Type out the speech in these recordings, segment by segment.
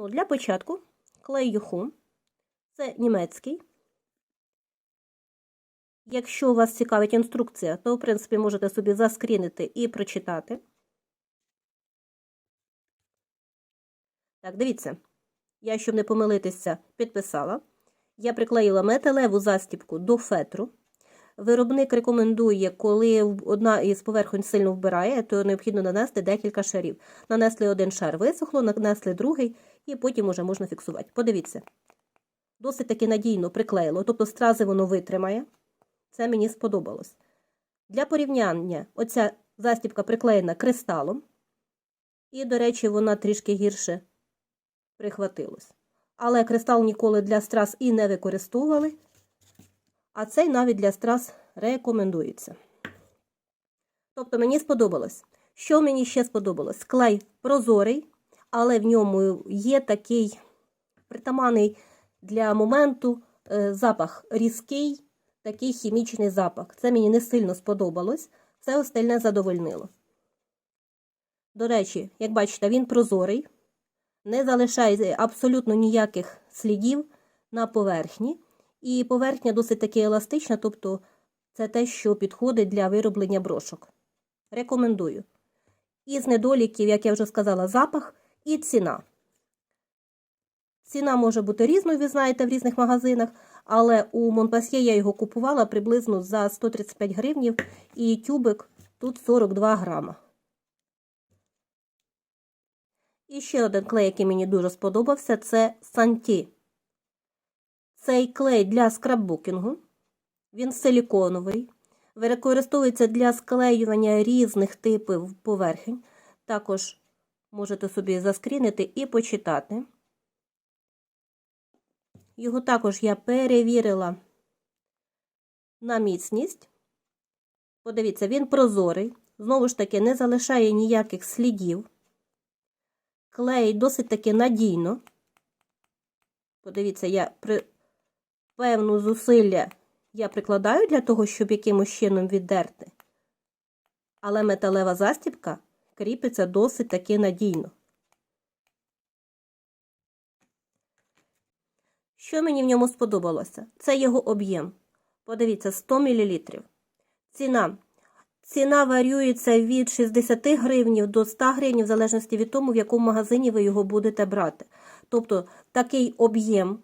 Ну, для початку клей Юху. Це німецький. Якщо вас цікавить інструкція, то, в принципі, можете собі заскрінити і прочитати. Так, дивіться. Я, щоб не помилитися, підписала. Я приклеїла металеву застібку до фетру. Виробник рекомендує, коли одна із поверхонь сильно вбирає, то необхідно нанести декілька шарів. Нанесли один шар, висохло, нанесли другий, і потім уже можна фіксувати. Подивіться. Досить таки надійно приклеїло, тобто стрази воно витримає. Це мені сподобалось. Для порівняння, оця застібка приклеєна кристалом. І, до речі, вона трішки гірше прихватилась. Але кристал ніколи для страз і не використовували. А цей навіть для страз рекомендується. Тобто мені сподобалось. Що мені ще сподобалось? Клей прозорий, але в ньому є такий притаманний для моменту е, запах різкий, такий хімічний запах. Це мені не сильно сподобалось. Це остальне задовольнило. До речі, як бачите, він прозорий, не залишає абсолютно ніяких слідів на поверхні. І поверхня досить таки еластична, тобто це те, що підходить для вироблення брошок. Рекомендую. Із недоліків, як я вже сказала, запах і ціна. Ціна може бути різною, ви знаєте, в різних магазинах, але у Монпасьє я його купувала приблизно за 135 гривнів, і тюбик тут 42 грама. І ще один клей, який мені дуже сподобався, це Санті. Цей клей для скраббукінгу. Він силіконовий. Використовується для склеювання різних типів поверхень. Також можете собі заскрінити і почитати. Його також я перевірила на міцність. Подивіться, він прозорий, знову ж таки, не залишає ніяких слідів. Клей досить таки надійно. Подивіться, я при певну зусилля я прикладаю для того, щоб якимось чином віддерти. Але металева застібка кріпиться досить таки надійно. Що мені в ньому сподобалося? Це його об'єм. Подивіться, 100 мл. Ціна. Ціна варіюється від 60 гривнів до 100 гривень, в залежності від того, в якому магазині ви його будете брати. Тобто такий об'єм,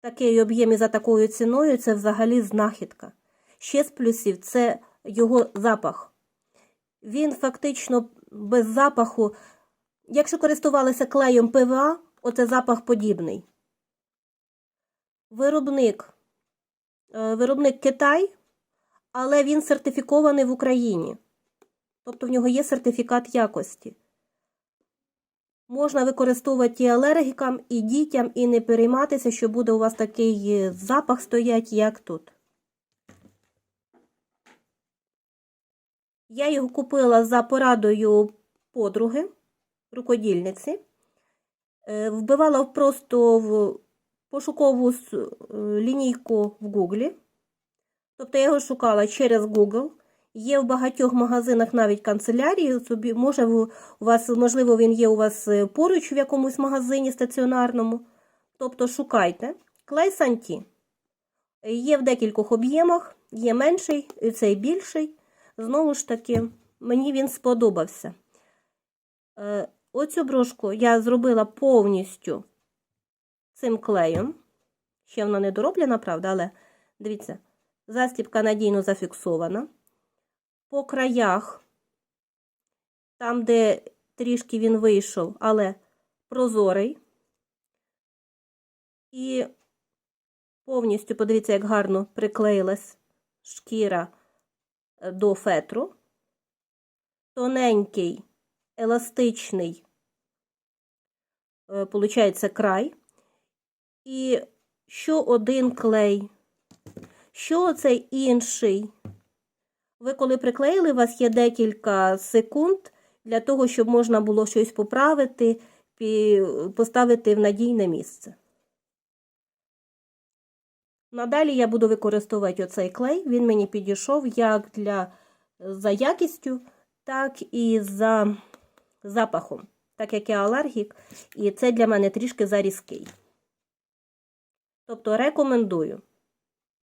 такий об'єм і за такою ціною це взагалі знахідка. Ще з плюсів це його запах. Він фактично без запаху, якщо користувалися клеєм ПВА, оце запах подібний. Виробник, е, виробник Китай, але він сертифікований в Україні. Тобто в нього є сертифікат якості. Можна використовувати і алергікам, і дітям, і не перейматися, що буде у вас такий запах стоять, як тут. Я його купила за порадою подруги, рукодільниці. Вбивала просто в пошукову лінійку в Гуглі. Тобто я його шукала через Google. Є в багатьох магазинах навіть канцелярії. Собі, може, у вас, можливо, він є у вас поруч в якомусь магазині стаціонарному. Тобто шукайте. Клей Санті. Є в декількох об'ємах, є менший, цей більший. Знову ж таки, мені він сподобався. Оцю брошку я зробила повністю цим клеєм. Ще вона не дороблена, правда, але дивіться, застібка надійно зафіксована. По краях, там, де трішки він вийшов, але прозорий. І повністю, подивіться, як гарно приклеїлась шкіра до фетру. Тоненький еластичний, получається, край. І що один клей, що оцей інший. Ви, коли приклеїли, у вас є декілька секунд для того, щоб можна було щось поправити, поставити в надійне місце. Надалі я буду використовувати оцей клей, він мені підійшов як для за якістю, так і за запахом. так як я алергік, і це для мене трішки зарізкий. Тобто рекомендую